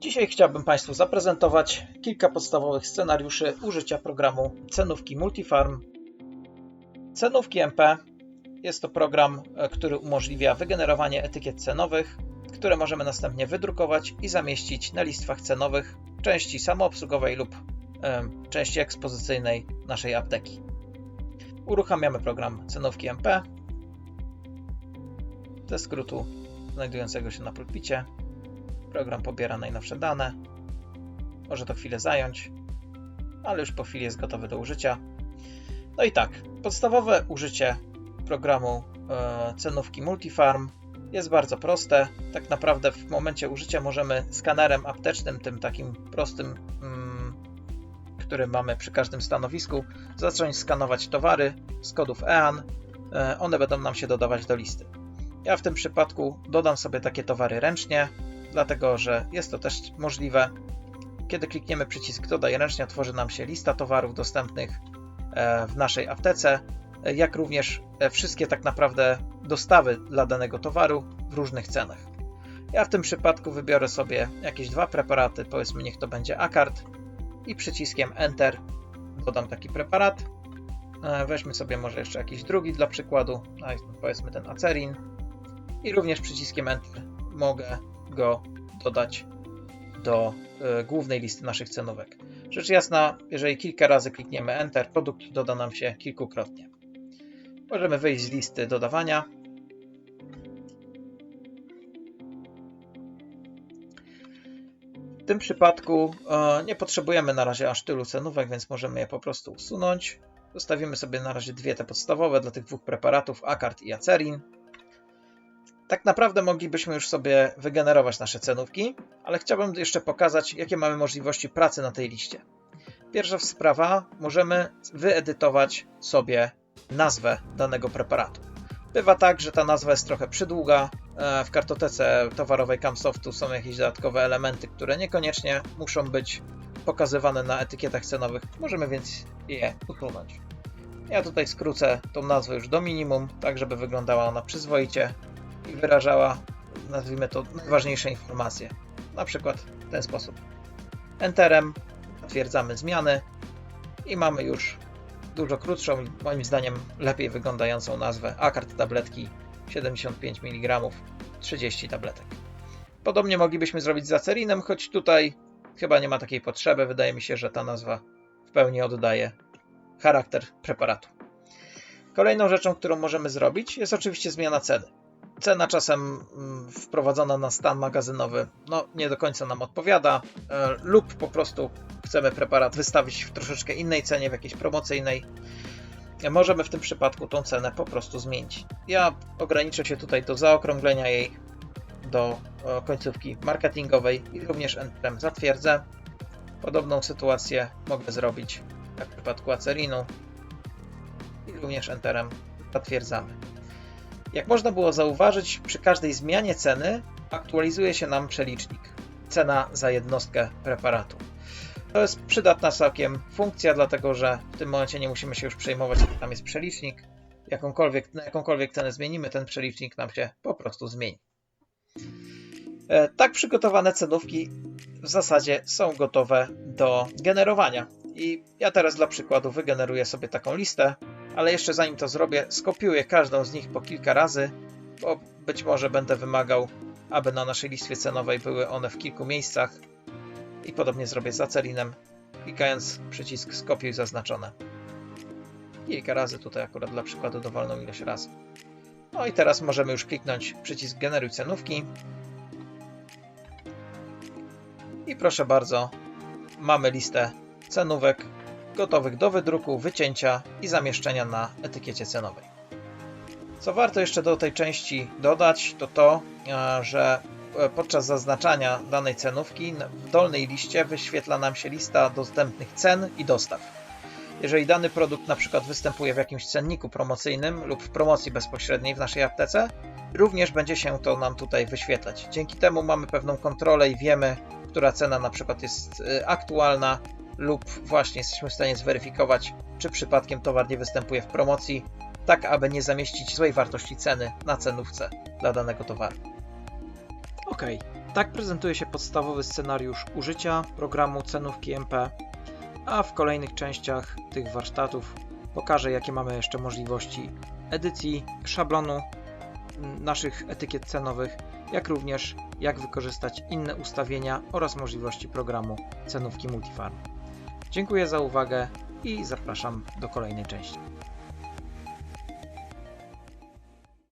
Dzisiaj chciałbym Państwu zaprezentować kilka podstawowych scenariuszy użycia programu cenówki Multifarm. Cenówki MP jest to program, e, który umożliwia wygenerowanie etykiet cenowych, które możemy następnie wydrukować i zamieścić na listwach cenowych części samoobsługowej lub e, części ekspozycyjnej naszej apteki. Uruchamiamy program cenówki MP ze skrótu znajdującego się na pulpicie. Program pobiera najnowsze dane. Może to chwilę zająć, ale już po chwili jest gotowy do użycia. No i tak, podstawowe użycie programu e, cenówki Multifarm jest bardzo proste. Tak naprawdę w momencie użycia możemy skanerem aptecznym, tym takim prostym, mm, który mamy przy każdym stanowisku, zacząć skanować towary z kodów EAN. E, one będą nam się dodawać do listy. Ja w tym przypadku dodam sobie takie towary ręcznie, dlatego że jest to też możliwe. Kiedy klikniemy przycisk Dodaj ręcznie, otworzy nam się lista towarów dostępnych e, w naszej aptece, e, jak również e, wszystkie tak naprawdę dostawy dla danego towaru w różnych cenach. Ja w tym przypadku wybiorę sobie jakieś dwa preparaty, powiedzmy niech to będzie Akard i przyciskiem Enter dodam taki preparat. Weźmy sobie może jeszcze jakiś drugi dla przykładu, powiedzmy ten Acerin i również przyciskiem Enter mogę go dodać do y, głównej listy naszych cenówek. Rzecz jasna, jeżeli kilka razy klikniemy Enter, produkt doda nam się kilkukrotnie. Możemy wyjść z listy dodawania. W tym przypadku y, nie potrzebujemy na razie aż tylu cenówek, więc możemy je po prostu usunąć. Zostawimy sobie na razie dwie te podstawowe dla tych dwóch preparatów, Akard i Acerin tak naprawdę moglibyśmy już sobie wygenerować nasze cenówki, ale chciałbym jeszcze pokazać, jakie mamy możliwości pracy na tej liście. Pierwsza sprawa, możemy wyedytować sobie nazwę danego preparatu. Bywa tak, że ta nazwa jest trochę przydługa. E, w kartotece towarowej Camsoftu są jakieś dodatkowe elementy, które niekoniecznie muszą być pokazywane na etykietach cenowych. Możemy więc je usunąć. Ja tutaj skrócę tą nazwę już do minimum, tak żeby wyglądała ona przyzwoicie i wyrażała, nazwijmy to, najważniejsze informacje. Na przykład w ten sposób. Enterem potwierdzamy zmiany i mamy już dużo krótszą i moim zdaniem lepiej wyglądającą nazwę Akard tabletki 75 mg 30 tabletek. Podobnie moglibyśmy zrobić z acerinem, choć tutaj chyba nie ma takiej potrzeby. Wydaje mi się, że ta nazwa w pełni oddaje charakter preparatu. Kolejną rzeczą, którą możemy zrobić, jest oczywiście zmiana ceny cena czasem mm, wprowadzona na stan magazynowy no, nie do końca nam odpowiada, e, lub po prostu chcemy preparat wystawić w troszeczkę innej cenie, w jakiejś promocyjnej. Możemy w tym przypadku tą cenę po prostu zmienić. Ja ograniczę się tutaj do zaokrąglenia jej do e, końcówki marketingowej i również Enterem zatwierdzę. Podobną sytuację mogę zrobić jak w przypadku Acerinu i również Enterem zatwierdzamy. Jak można było zauważyć, przy każdej zmianie ceny aktualizuje się nam przelicznik. Cena za jednostkę preparatu. To jest przydatna całkiem funkcja, dlatego że w tym momencie nie musimy się już przejmować, że tam jest przelicznik. Jakąkolwiek, na jakąkolwiek cenę zmienimy, ten przelicznik nam się po prostu zmieni. E, tak przygotowane cenówki w zasadzie są gotowe do generowania. I ja teraz dla przykładu wygeneruję sobie taką listę, ale jeszcze zanim to zrobię, skopiuję każdą z nich po kilka razy, bo być może będę wymagał, aby na naszej liście cenowej były one w kilku miejscach i podobnie zrobię z acerinem, klikając przycisk skopiuj zaznaczone. Kilka razy tutaj akurat dla przykładu dowolną ilość razy. No i teraz możemy już kliknąć przycisk generuj cenówki. I proszę bardzo, mamy listę cenówek gotowych do wydruku, wycięcia i zamieszczenia na etykiecie cenowej. Co warto jeszcze do tej części dodać, to to, e, że e, podczas zaznaczania danej cenówki w dolnej liście wyświetla nam się lista dostępnych cen i dostaw. Jeżeli dany produkt na przykład występuje w jakimś cenniku promocyjnym lub w promocji bezpośredniej w naszej aptece, również będzie się to nam tutaj wyświetlać. Dzięki temu mamy pewną kontrolę i wiemy, która cena na przykład jest e, aktualna, lub właśnie jesteśmy w stanie zweryfikować, czy przypadkiem towar nie występuje w promocji, tak aby nie zamieścić złej wartości ceny na cenówce dla danego towaru. Ok, Tak prezentuje się podstawowy scenariusz użycia programu cenówki MP, a w kolejnych częściach tych warsztatów pokażę jakie mamy jeszcze możliwości edycji szablonu naszych etykiet cenowych, jak również jak wykorzystać inne ustawienia oraz możliwości programu cenówki Multifarm. Dziękuję za uwagę i zapraszam do kolejnej części.